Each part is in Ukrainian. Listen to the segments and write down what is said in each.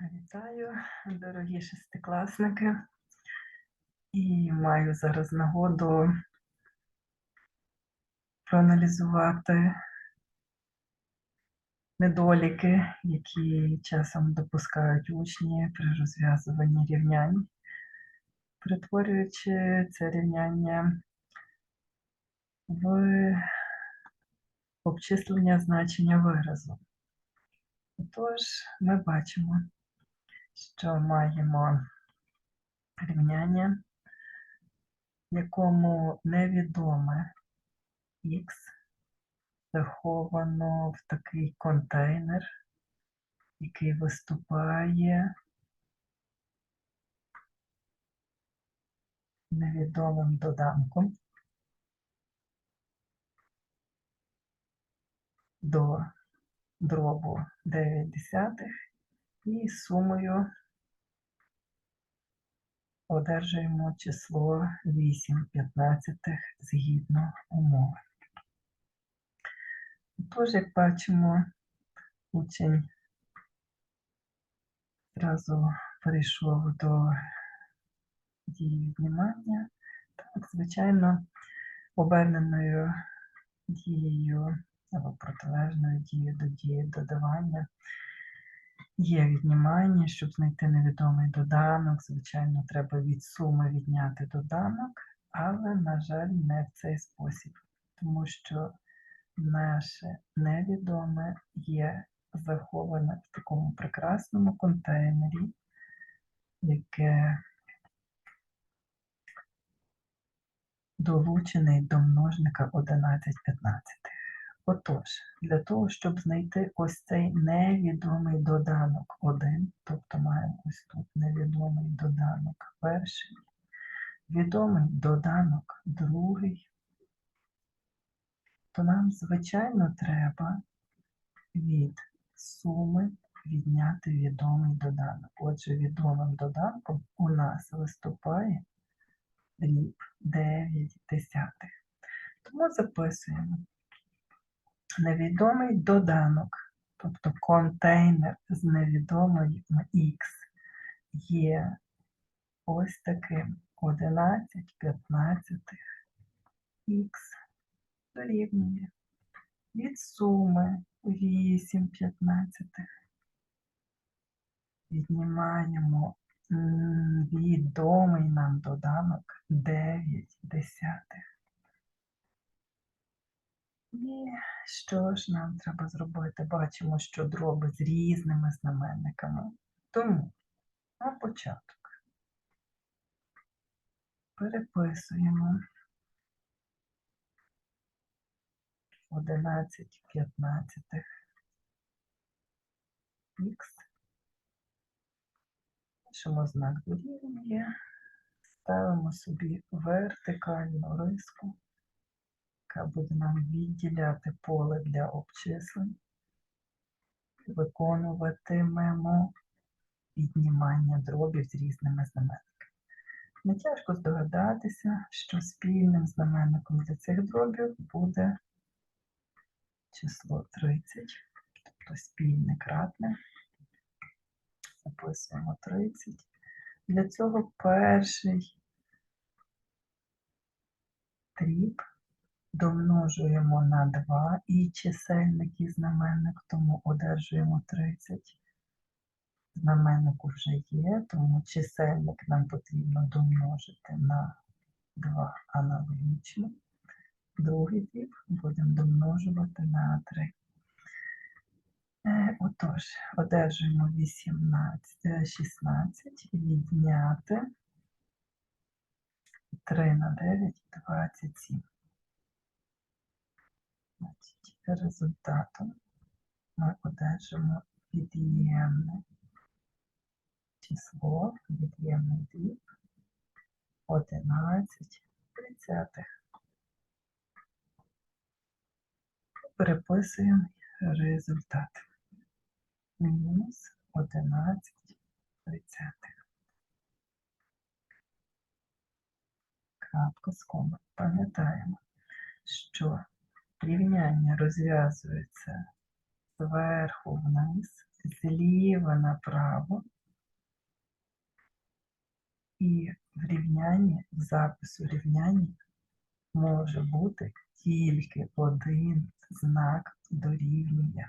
Вітаю, дорогі шестикласники. І маю зараз нагоду проаналізувати недоліки, які часом допускають учні при розв'язуванні рівнянь, перетворюючи це рівняння в обчислення значення виразу. Тож ми бачимо, що маємо рівняння, якому невідоме х заховано в такий контейнер, який виступає невідомим доданком до дробу 9 десятих і сумою одержуємо число 8 п'ятнадцятих згідно умови. Тож, як бачимо, учень одразу перейшов до дії віднімання. Так, звичайно, оберненою дією або протилежною дією до дії додавання є віднімання. Щоб знайти невідомий доданок, звичайно, треба від суми відняти доданок, але, на жаль, не в цей спосіб, тому що наше невідоме є заховане в такому прекрасному контейнері, яке долучений до множника 11 15. Отож, для того, щоб знайти ось цей невідомий доданок 1, тобто маємо ось тут невідомий доданок перший, відомий доданок другий, то нам, звичайно, треба від суми відняти відомий доданок. Отже, відомим доданком у нас виступає дріб 9 десятих. Тому записуємо невідомий доданок, тобто контейнер з невідомим х є ось таким 11 15 х дорівнює від суми 8 15 віднімаємо відомий нам доданок 9 десятих. І що ж нам треба зробити? Бачимо, що дроби з різними знаменниками. Тому на початок переписуємо 11 п'ятнадцятих х. Пишемо знак дорівнює, ставимо собі вертикальну риску, буде нам відділяти поле для обчислень. Виконуватимемо віднімання дробів з різними знаменниками. Не тяжко здогадатися, що спільним знаменником для цих дробів буде число 30, тобто спільне кратне. Записуємо 30. Для цього перший дріб домножуємо на 2 і чисельник і знаменник, тому одержуємо 30. Знаменник вже є, тому чисельник нам потрібно домножити на 2 аналогічно. Другий дріб будемо домножувати на 3. Е, Отож, одержуємо 18, е, 16, відняти 3 на 9, 27. Значить, результатом ми одержимо від'ємне число, від'ємний дріб 11 тридцятих. Переписуємо результат. Мінус 11 тридцятих. Крапка з кома. Пам'ятаємо, що рівняння розв'язується зверху вниз, зліва направо. І в рівнянні, в запису рівняння може бути тільки один знак дорівнює.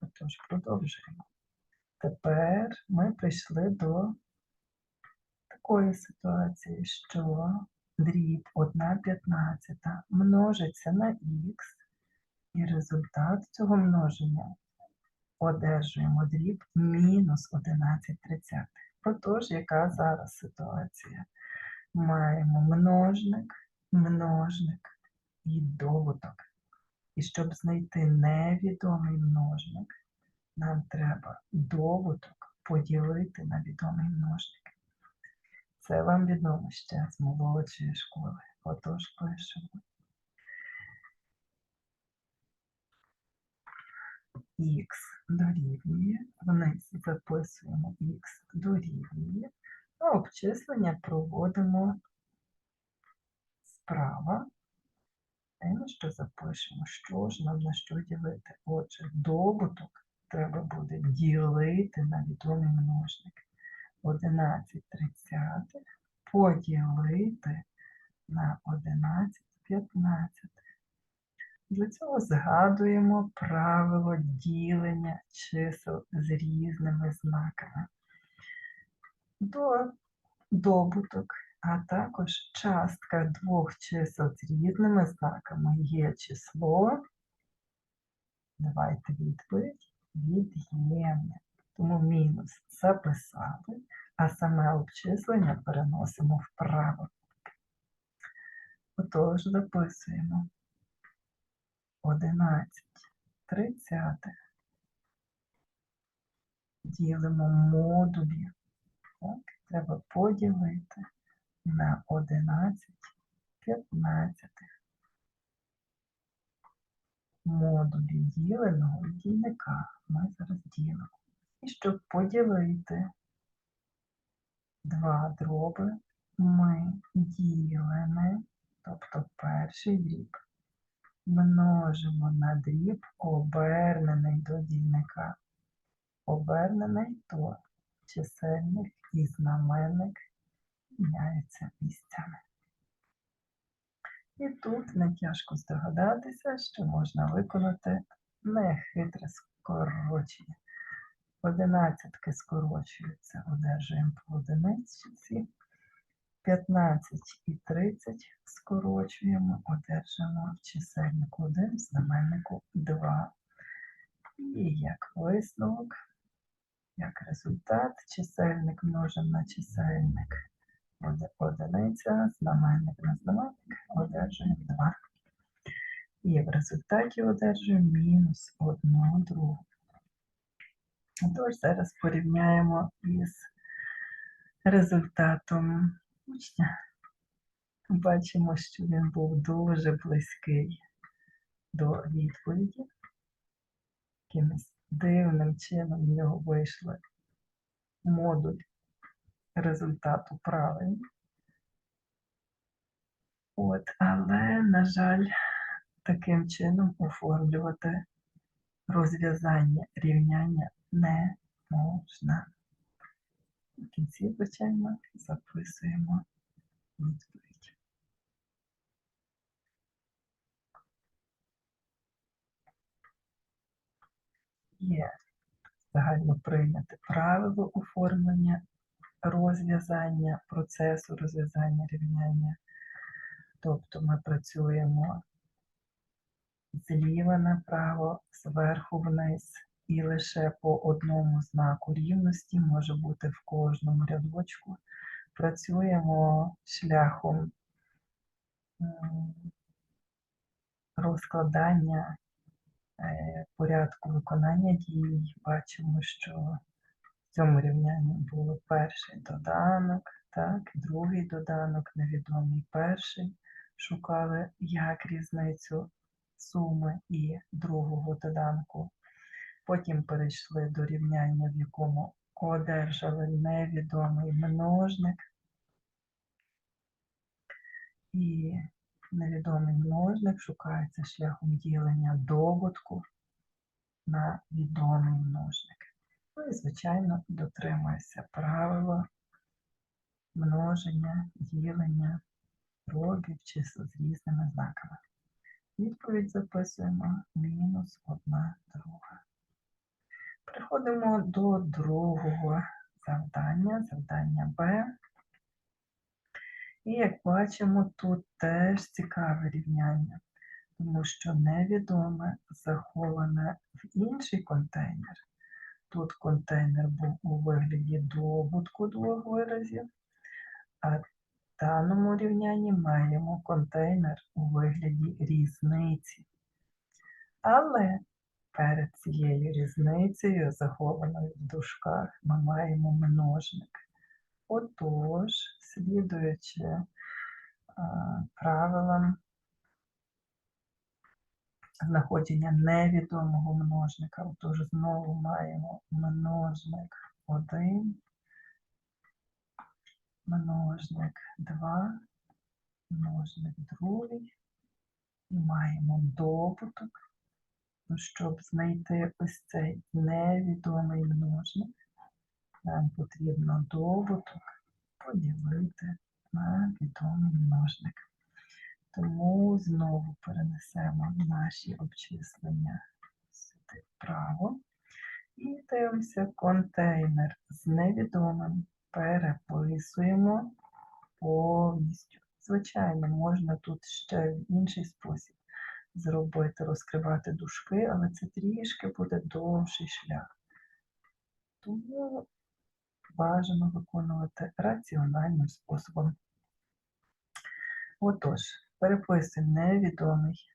Отож, продовжуємо. Тепер ми прийшли до такої ситуації, що дріб 1 п'ятнадцята множиться на х, і результат цього множення одержуємо дріб мінус 11 тридцятих. Отож, яка зараз ситуація? Маємо множник, множник і добуток. І щоб знайти невідомий множник, нам треба добуток поділити на відомий множник. Це вам відомо ще з молодшої школи. Отож пишемо. Х дорівнює, вниз записуємо х дорівнює, а обчислення проводимо справа. Тим, що запишемо, що ж нам на що ділити. Отже, добуток треба буде ділити на відомий множник. 11 тридцятих поділити на 11 п'ятнадцятих. Для цього згадуємо правило ділення чисел з різними знаками. До добуток, а також частка двох чисел з різними знаками є число. Давайте відповідь від'ємне. Тому мінус записали, а саме обчислення переносимо вправо. Отож, записуємо 11 тридцятих. Ділимо модулі. Так, треба поділити на 11 п'ятнадцятих. Модулі діленого дільника ми зараз ділимо. І щоб поділити два дроби, ми ділимо, тобто перший дріб, множимо на дріб, обернений до дільника. Обернений то чисельник і знаменник міняються місцями. І тут не тяжко здогадатися, що можна виконати нехитре скорочення. Одинадцятки скорочуються, одержуємо по одиниці. 15 і 30 скорочуємо, одержимо в чисельнику 1, в знаменнику 2. І як висновок, як результат, чисельник множимо на чисельник одиниця, знаменник на знаменник, одержуємо 2. І в результаті одержуємо мінус 1 другу. Тож зараз порівняємо із результатом учня. Бачимо, що він був дуже близький до відповіді. Якимось дивним чином в нього вийшли модуль результату правильний. От, але, на жаль, таким чином оформлювати розв'язання рівняння не можна. В кінці, звичайно, записуємо відповідь. Є загально прийняте правило оформлення розв'язання процесу розв'язання рівняння. Тобто ми працюємо зліва направо, зверху вниз, і лише по одному знаку рівності може бути в кожному рядочку. Працюємо шляхом розкладання е, порядку виконання дій. Бачимо, що в цьому рівнянні було перший доданок, так, другий доданок, невідомий перший. Шукали як різницю суми і другого доданку. Потім перейшли до рівняння, в якому одержали невідомий множник. І невідомий множник шукається шляхом ділення добутку на відомий множник. Ну і, звичайно, дотримується правила множення, ділення дробів чисел з різними знаками. Відповідь записуємо мінус одна друга. Переходимо до другого завдання, завдання Б. І як бачимо, тут теж цікаве рівняння, тому що невідоме заховане в інший контейнер. Тут контейнер був у вигляді добутку двох виразів, а в даному рівнянні маємо контейнер у вигляді різниці. Але перед цією різницею, захованою в дужках, ми маємо множник. Отож, слідуючи а, правилам знаходження невідомого множника, отож знову маємо множник 1, множник 2, множник другий, і маємо добуток. Ну, Щоб знайти ось цей невідомий множник, нам потрібно добуток поділити на відомий множник. Тому знову перенесемо наші обчислення сюди вправо. І дивимося контейнер з невідомим. Переписуємо повністю. Звичайно, можна тут ще в інший спосіб зробити, розкривати дужки, але це трішки буде довший шлях. Тому бажано виконувати раціональним способом. Отож, переписуємо невідомий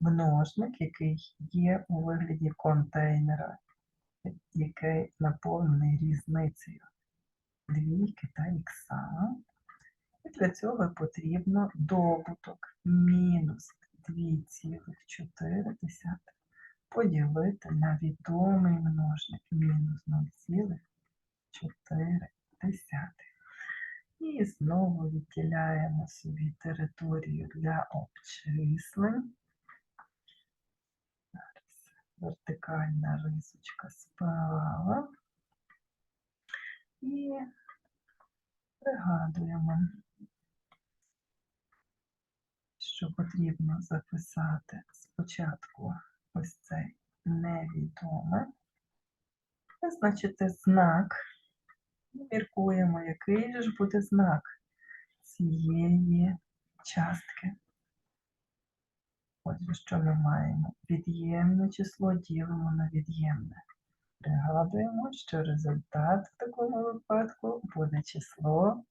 множник, який є у вигляді контейнера, який наповнений різницею двійки та ікса. І для цього потрібно добуток мінус 2,4 поділити на відомий множник мінус 0,4. І знову відділяємо собі територію для обчислень. Зараз вертикальна рисочка справа. І пригадуємо, що потрібно записати спочатку ось цей невідоме, визначити знак міркуємо, який ж буде знак цієї частки. Отже, що ми маємо? Від'ємне число ділимо на від'ємне. Пригадуємо, що результат в такому випадку буде число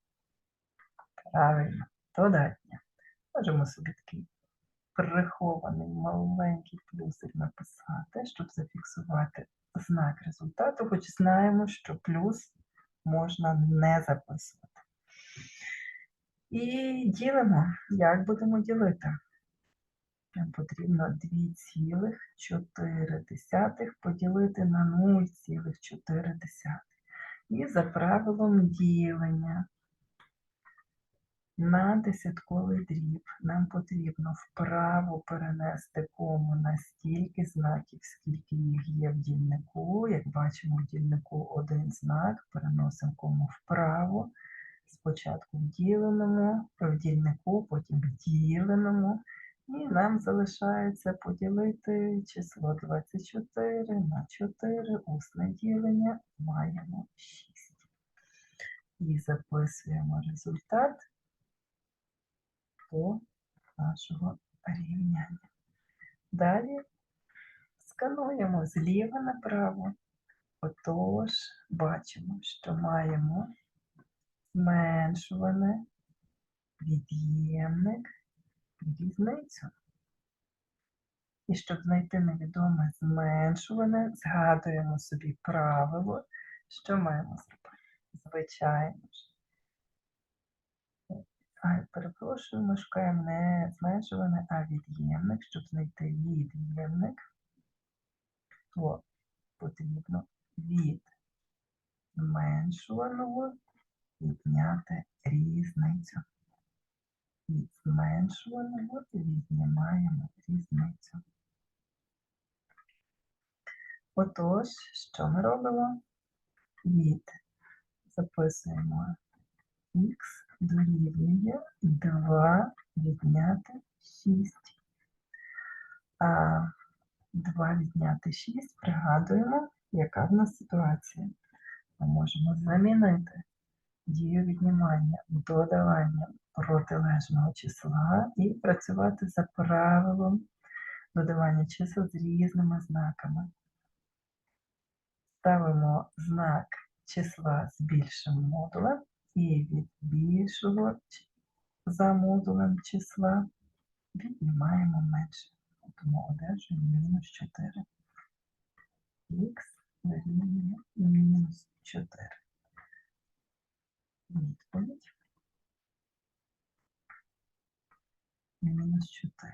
правильно, додатнє. Можемо собі такий прихований маленький плюсик написати, щоб зафіксувати знак результату, хоч знаємо, що плюс можна не записувати. І ділимо. Як будемо ділити? Нам потрібно 2,4 поділити на 0,4. І за правилом ділення на десятковий дріб нам потрібно вправо перенести кому на стільки знаків, скільки їх є в дільнику. Як бачимо, в дільнику один знак, переносимо кому вправо. Спочатку в діленому, в дільнику, потім в діленому. І нам залишається поділити число 24 на 4, усне ділення, маємо 6. І записуємо результат до нашого рівняння. Далі скануємо зліва направо. Отож, бачимо, що маємо зменшуване від'ємник і різницю. І щоб знайти невідоме зменшуване, згадуємо собі правило, що маємо зробити. Звичайно ж, а, перепрошую, ми шукаємо не зменшуване, а від'ємник. Щоб знайти від'ємник, то потрібно від зменшуваного відняти різницю. Від зменшуваного віднімаємо різницю. Отож, що ми робимо? Від записуємо х дорівнює 2 відняти 6. А 2 відняти 6 пригадуємо, яка в нас ситуація. Ми можемо замінити дію віднімання додаванням протилежного числа і працювати за правилом додавання чисел з різними знаками. Ставимо знак числа з більшим модулем і від більшого за модулем числа віднімаємо менше. Тому одержуємо мінус 4. Х дорівнює мінус 4. Відповідь. Мінус 4.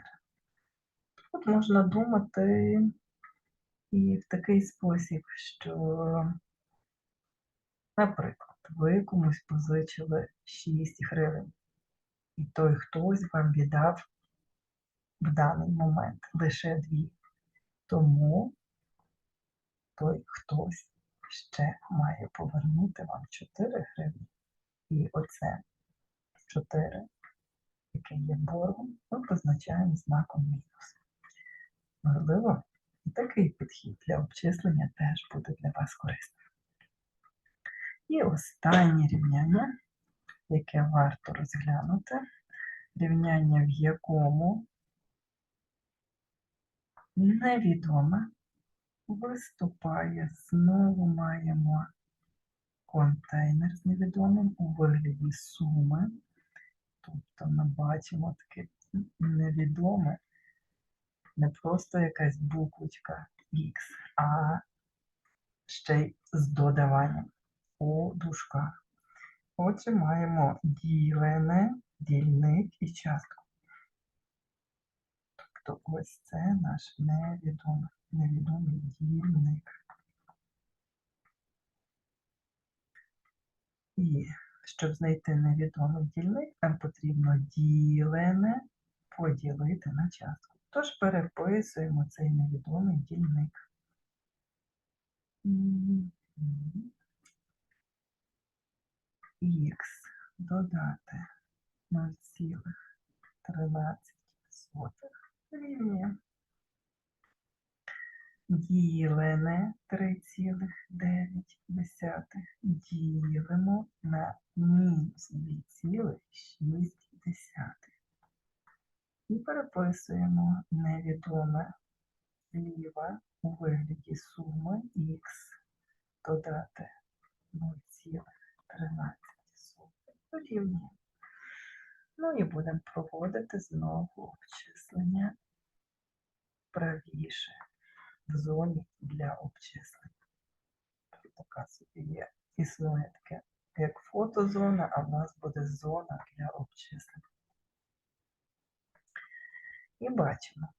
Тут можна думати і в такий спосіб, що, наприклад, ви комусь позичили 6 гривень, і той хтось вам віддав в даний момент лише 2. Тому той хтось ще має повернути вам 4 гривні. І оце 4, яке є боргом, ми позначаємо знаком мінус. Можливо, такий підхід для обчислення теж буде для вас корисним. І останнє рівняння, яке варто розглянути, рівняння, в якому невідоме виступає, знову маємо контейнер з невідомим у вигляді суми. Тобто ми бачимо таке невідоме, не просто якась буквочка X, а ще й з додаванням у дужках. Отже, маємо ділене, дільник і частку. Тобто ось це наш невідомий, невідомий дільник. І щоб знайти невідомий дільник, нам потрібно ділене поділити на частку. Тож переписуємо цей невідомий дільник. Мгм. Х додати 0,13 рівня. Ділене 3,9 ділимо на мінус 2,6. І переписуємо невідоме зліва у вигляді суми х додати 0,13 дорівнює. Ну і будемо проводити знову обчислення правіше в зоні для обчислень. Тут така собі є. Існує таке, як фотозона, а в нас буде зона для обчислень. І бачимо,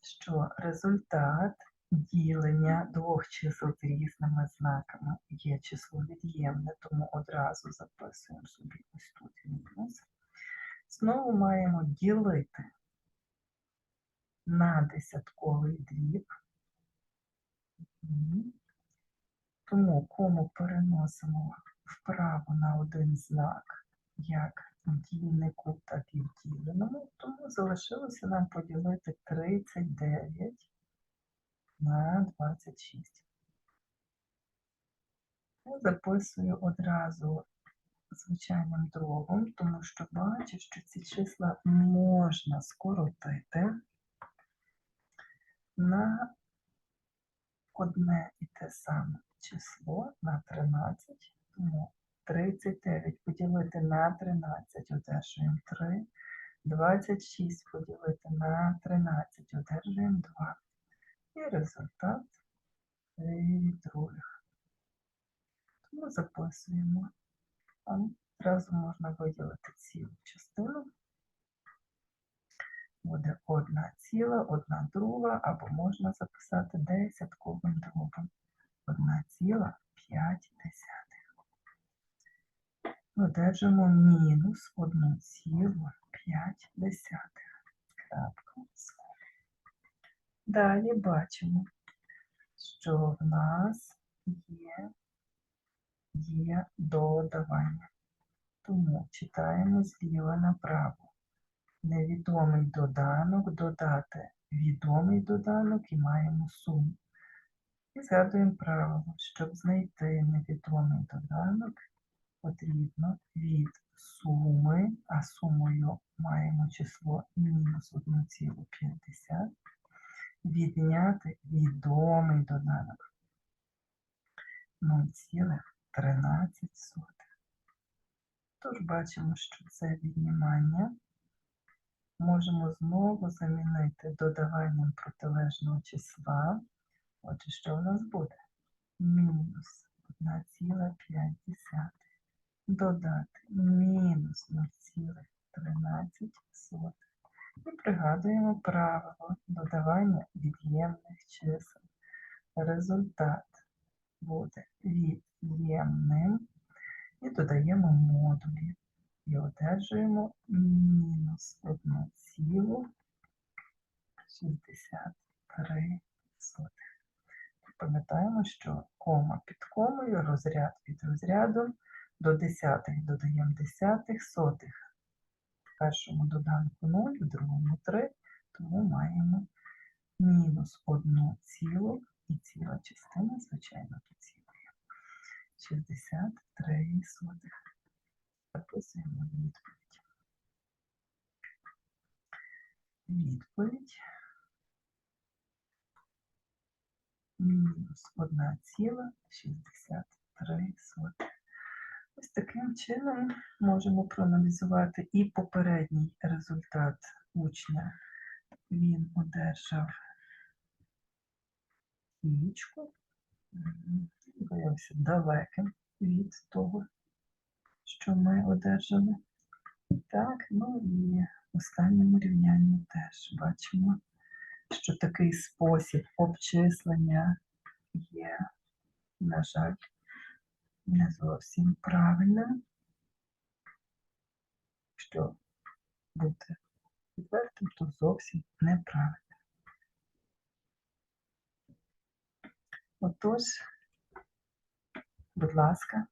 що результат ділення двох чисел з різними знаками є число від'ємне, тому одразу записуємо собі ось тут мінус. Знову маємо ділити на десятковий дріб. Тому кому переносимо вправо на один знак, як дільнику, так і в діленому, тому залишилося нам поділити 39 на 26. Я записую одразу звичайним дробом, тому що бачу, що ці числа можна скоротити на одне і те саме число на 13, тому 39 поділити на 13 одержуємо 3, 26 поділити на 13 одержуємо 2. І результат 3 других. Тому записуємо. Одразу можна виділити цілу частину. Буде одна ціла, одна друга, або можна записати десятковим дробом. Одна ціла, 5 десятих. Одержимо мінус одну цілу, 5 десятих. Крапка. Далі бачимо, що в нас є, є додавання. Тому читаємо зліва направо. Невідомий доданок додати відомий доданок і маємо суму. І згадуємо правило, щоб знайти невідомий доданок, потрібно від суми, а сумою маємо число мінус 1,5, відняти відомий доданок 0,13. Тож бачимо, що це віднімання можемо знову замінити додаванням протилежного числа. Отже, що в нас буде? Мінус 1,5 додати мінус 0,13. І пригадуємо правило додавання від'ємних чисел. Результат буде від'ємним і додаємо модулі. І одержуємо мінус 1,63. Пам'ятаємо, що кома під комою, розряд під розрядом, до десятих додаємо десятих, сотих. В першому доданку 0, в другому 3, тому маємо мінус 1 цілу і ціла частина, звичайно, ціла 63 сотих. Записуємо відповідь. Відповідь мінус 1,63. Ось таким чином можемо проаналізувати і попередній результат учня. Він одержав дієчку, виявився далеким від того, що ми одержали. Так, ну і в останньому рівнянні теж бачимо, що такий спосіб обчислення є, на жаль, не зовсім правильним. Що бути відвертим, то зовсім неправильно. Отож, будь ласка,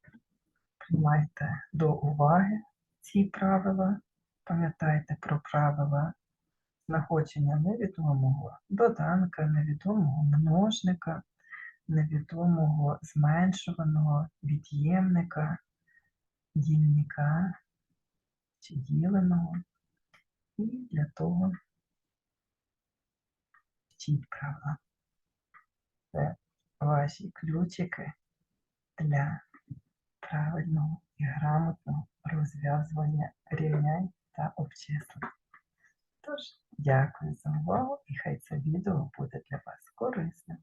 приймайте до уваги ці правила, пам'ятайте про правила знаходження невідомого доданка, невідомого множника, невідомого зменшуваного від'ємника, дільника чи діленого. І для того вчіть правила. Це ваші ключики для правильного і грамотного розв'язування рівнянь та обчислень. Тож, дякую за увагу і хай це відео буде для вас корисним.